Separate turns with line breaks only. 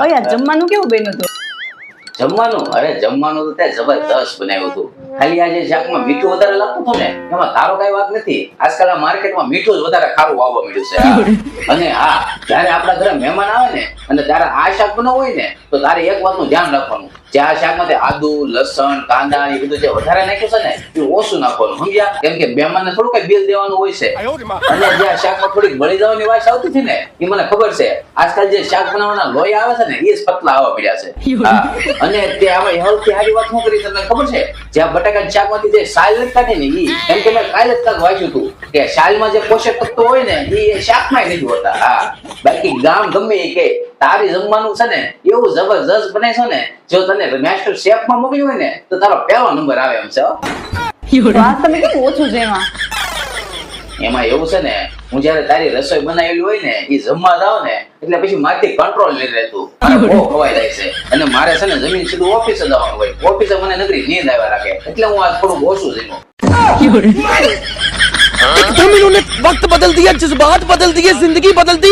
ઓ યાર જમવાનું કેવું બન્યું હતું
જમવાનું? અરે જમવાનું તો ત્યાં જબરદસ્ત બનાવ્યું હતું. ખાલી આજે શાકમાં મીઠું વધારે લાગતું હતું ને. એમાં તારો કઈ વાત નથી. આજકાલ આ માર્કેટમાં મીઠું જ વધારે ખારું આવવા મળ્યું છે. અને હા જ્યારે આપણા ઘરે મહેમાન આવે ને અને ત્યારે આ શાક બનાવવું હોય ને તો તારે એક વાતનું ધ્યાન રાખવાનું. જે આ શાકમાં તે આદુ લસણ કાંદા એ બધું જે વધારે નાખ્યું છે ને એ ઓછું નાખવાનું. સમજ્યા? કેમ કે મહેમાનને થોડું કઈ બિલ દેવાનું હોય છે. અને જે આ શાકમાં થોડીક ભળી જવાની વાત આવતી હતી ને એ મને ખબર છે. આજકાલ જે શાક બનાવવાના લોહી આવે છે ને એ જ પતલા આવવા પડ્યા છે. હા. અને તે આપણે સૌથી સારી વાત શું કરી તમને ખબર છે? જે આ બટાકા શાકમાંથી જે સાલ નથી ને ઈ એમ કે મેં કાલે જ તક વાંચ્યું હતું કે સાલમાં જે પોષક તત્વો હોય ને એ શાકમાં નથી હોતા. હા. બાકી ગામ ગમે એ કે તારી જમવાનું છે ને એવું જબરજસ્ત બને છે ને જો તને માસ્ટર શેફમાં મોકલ્યું હોય ને તો તારો પહેલો નંબર આવે એમ છે
વાત તમે કેમ ઓછું છે એમાં
એમાં એવું છે ને હું જયારે તારી રસોઈ બનાવેલી હોય ને એ જમવા જાવ ને એટલે પછી મારથી કંટ્રોલ નહીં રહેતું મારે બહુ ખવાઈ જાય છે અને મારે છે ને જમીન સીધું ઓફિસે જવાનું હોય ઓફિસે મને નગરી નીંદ આવ્યા રાખે એટલે હું આ થોડું ઓછું જમ્યો
एकदम इन्होंने वक्त बदल दिया जज्बात बदल दिए जिंदगी बदल दी